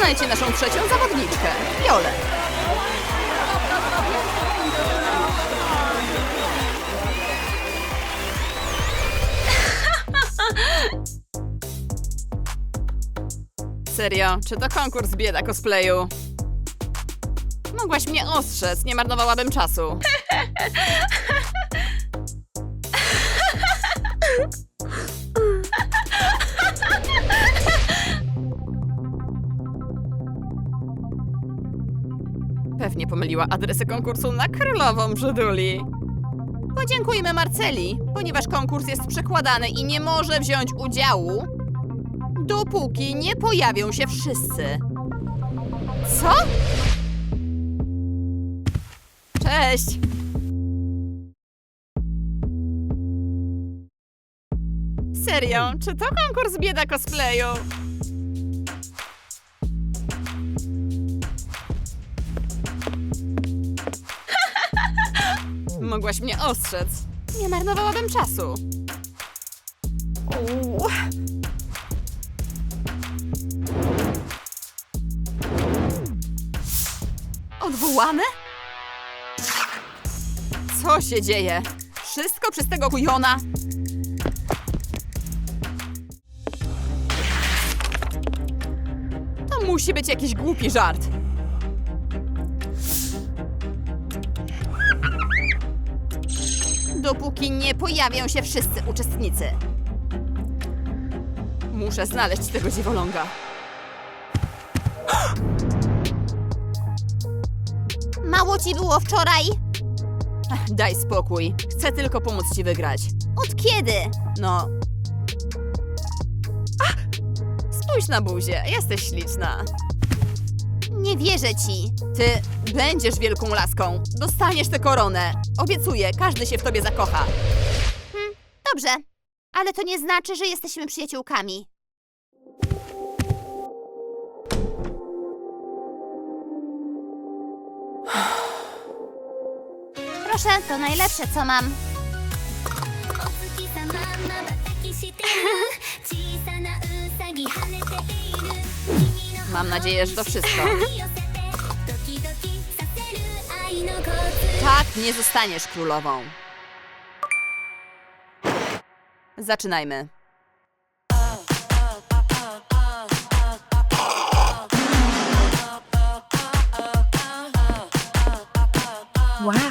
Poznajcie naszą trzecią zawodniczkę, Jolę. Serio, czy to konkurs bieda cosplayu? Mogłaś mnie ostrzec, nie marnowałabym czasu. pomyliła adresy konkursu na królową brzyduli. Podziękujmy Marceli, ponieważ konkurs jest przekładany i nie może wziąć udziału, dopóki nie pojawią się wszyscy. Co? Cześć! Serio, czy to konkurs bieda cosplayu? Mogłaś mnie ostrzec. Nie marnowałabym czasu. Uuu. Odwołane? Co się dzieje? Wszystko przez tego kujona? To musi być jakiś głupi żart. Dopóki nie pojawią się wszyscy uczestnicy. Muszę znaleźć tego dziwoląga. Mało ci było wczoraj? Daj spokój. Chcę tylko pomóc ci wygrać. Od kiedy? No. Ach! Spójrz na buzię, jesteś śliczna. Nie wierzę ci. Ty Będziesz wielką laską. Dostaniesz tę koronę. Obiecuję, każdy się w tobie zakocha. Hmm, dobrze. Ale to nie znaczy, że jesteśmy przyjaciółkami. Proszę, to najlepsze, co mam. Mam nadzieję, że to wszystko. Nie zostaniesz królową. Zaczynajmy. Wiesz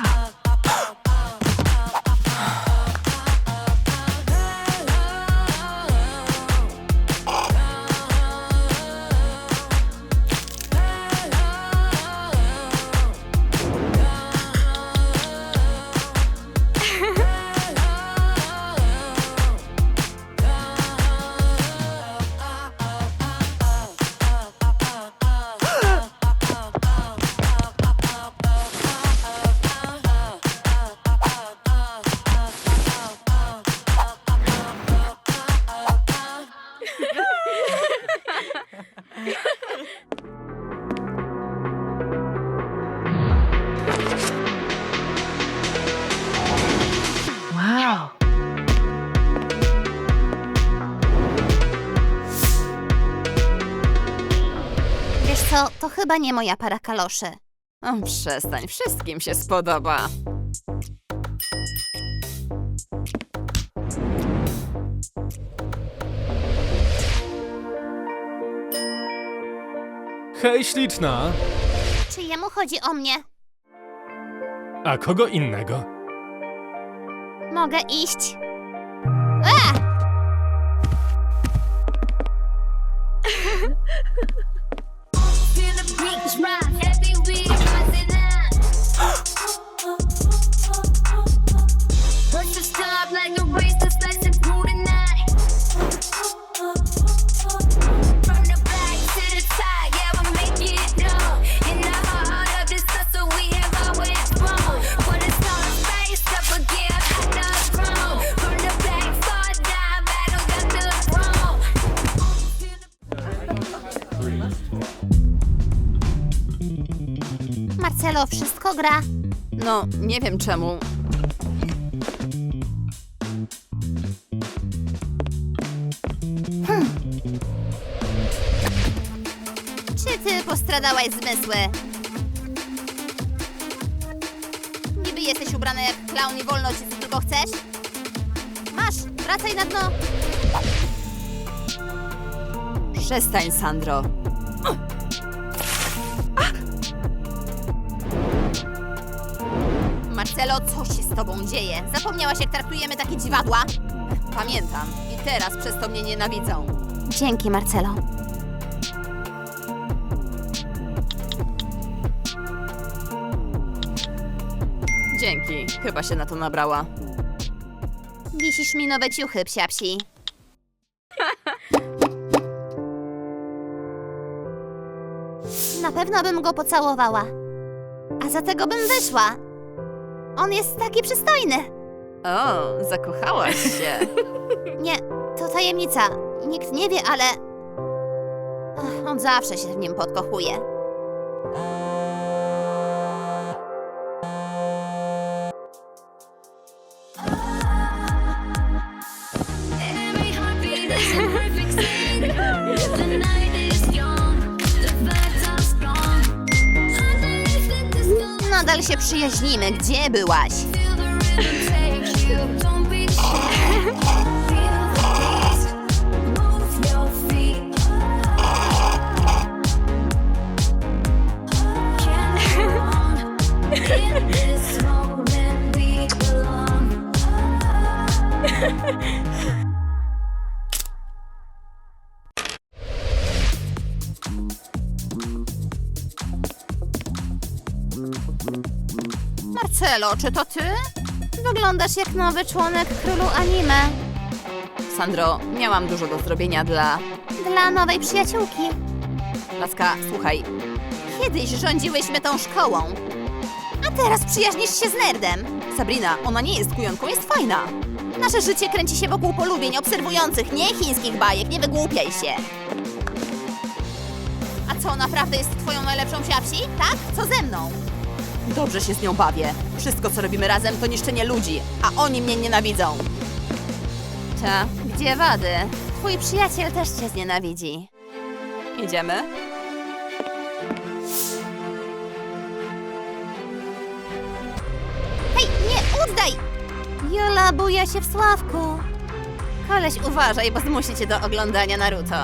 co, to chyba nie moja para kaloszy. O, przestań, wszystkim się spodoba. Hej, śliczna! Czy jemu chodzi o mnie? A kogo innego? Mogę iść? Feel No, nie wiem czemu. Czy ty postradałaś zmysły. Niby jesteś ubrana jak klaun i wolno ci co tylko chcesz? Masz, wracaj na dno. Przestań, Sandro. Marcelo, co się z tobą dzieje? Zapomniałaś, jak traktujemy takie dziwadła? Pamiętam. I teraz przez to mnie nienawidzą. Dzięki, Marcelo. Dzięki. Chyba się na to nabrała. Wisisz mi nowe ciuchy, psiapsi. Na pewno bym go pocałowała. A za tego bym wyszła. On jest taki przystojny. O, zakochałaś się. Nie, to tajemnica. Nikt nie wie, ale... Ach, on zawsze się w nim podkochuje. Przyjaźnimy. Gdzie byłaś? Marcelo, czy to ty? Wyglądasz jak nowy członek królu anime. Sandro, miałam dużo do zrobienia dla... Dla nowej przyjaciółki. Laska, słuchaj. Kiedyś rządziłyśmy tą szkołą. A teraz przyjaźnisz się z nerdem. Sabrina, ona nie jest kujonką, jest fajna. Nasze życie kręci się wokół polubień obserwujących, nie chińskich bajek, nie wygłupiaj się. A co, naprawdę jest twoją najlepszą psiapsi? Tak? Co ze mną? Dobrze się z nią bawię. Wszystko, co robimy razem, to niszczenie ludzi, a oni mnie nienawidzą. Ta, gdzie wady? Twój przyjaciel też cię znienawidzi. Idziemy? Hej, nie, oddaj! Jola buja się w Sławku. Koleś, uważaj, bo zmusi cię do oglądania Naruto.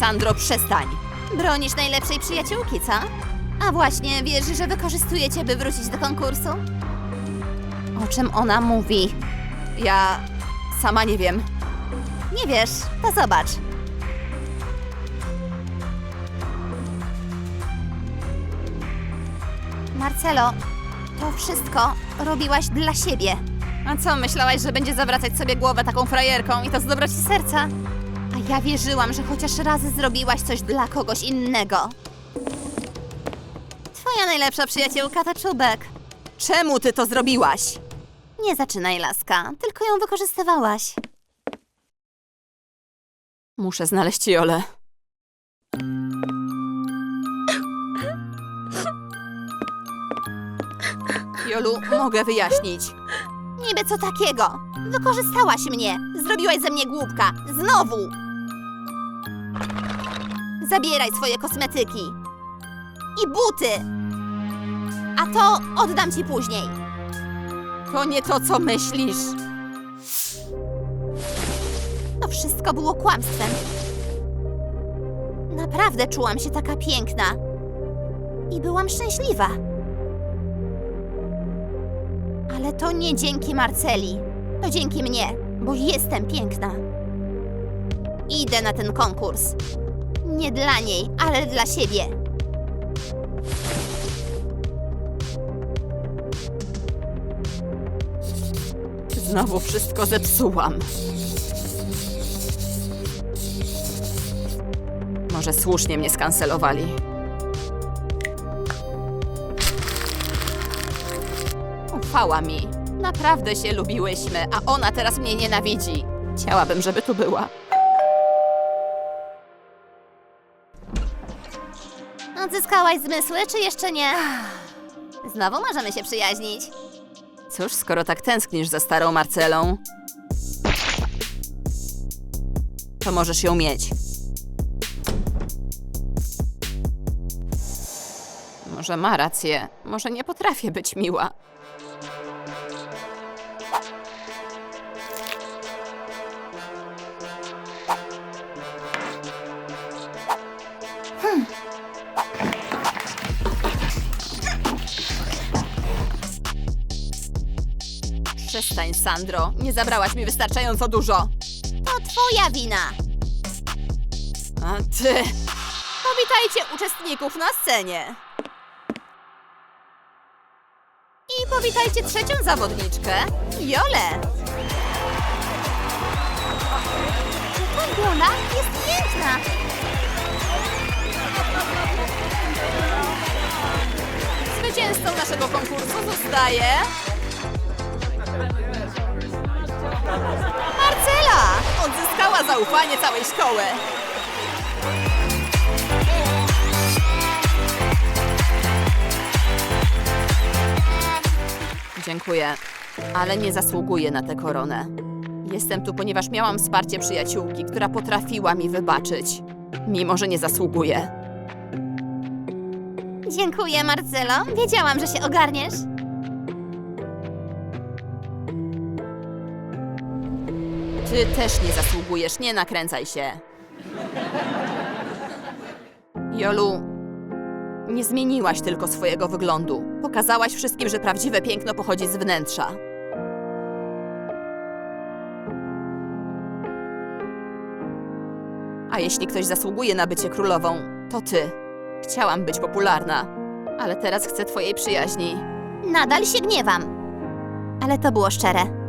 Sandro, przestań. Bronisz najlepszej przyjaciółki, co? A właśnie, wierzy, że wykorzystuje cię, by wrócić do konkursu? O czym ona mówi? Ja sama nie wiem. Nie wiesz, to zobacz. Marcelo, to wszystko robiłaś dla siebie. A co, myślałaś, że będzie zawracać sobie głowę taką frajerką i to z dobra ci serca? A ja wierzyłam, że chociaż raz zrobiłaś coś dla kogoś innego. Twoja najlepsza przyjaciółka to czubek. Czemu ty to zrobiłaś? Nie zaczynaj, laska, tylko ją wykorzystywałaś. Muszę znaleźć Jolę. Jolu, mogę wyjaśnić. Niby co takiego? Wykorzystałaś mnie. Zrobiłaś ze mnie głupka. Znowu. Zabieraj swoje kosmetyki. I buty. A to oddam ci później. To nie to, co myślisz. To wszystko było kłamstwem. Naprawdę czułam się taka piękna. I byłam szczęśliwa. Ale to nie dzięki Marceli. To dzięki mnie, bo jestem piękna. Idę na ten konkurs. Nie dla niej, ale dla siebie. Znowu wszystko zepsułam. Może słusznie mnie skancelowali. Ufała mi. Naprawdę się lubiłyśmy, a ona teraz mnie nienawidzi. Chciałabym, żeby tu była. Odzyskałaś zmysły, czy jeszcze nie? Znowu możemy się przyjaźnić. Cóż, skoro tak tęsknisz za starą Marcelą, to możesz ją mieć. Może ma rację, może nie potrafię być miła. Przestań, Sandro. Nie zabrałaś mi wystarczająco dużo. To twoja wina. A ty... Powitajcie uczestników na scenie. I powitajcie trzecią zawodniczkę, Jolę. Ta Lola jest piękna. Zwycięzcą naszego konkursu zostaje... zaufanie całej szkoły. Dziękuję, ale nie zasługuję na tę koronę. Jestem tu, ponieważ miałam wsparcie przyjaciółki, która potrafiła mi wybaczyć, mimo że nie zasługuję. Dziękuję, Marcelo. Wiedziałam, że się ogarniesz. Ty też nie zasługujesz, nie nakręcaj się. Jolu, nie zmieniłaś tylko swojego wyglądu. Pokazałaś wszystkim, że prawdziwe piękno pochodzi z wnętrza. A jeśli ktoś zasługuje na bycie królową, to ty. Chciałam być popularna, ale teraz chcę twojej przyjaźni. Nadal się gniewam. Ale to było szczere.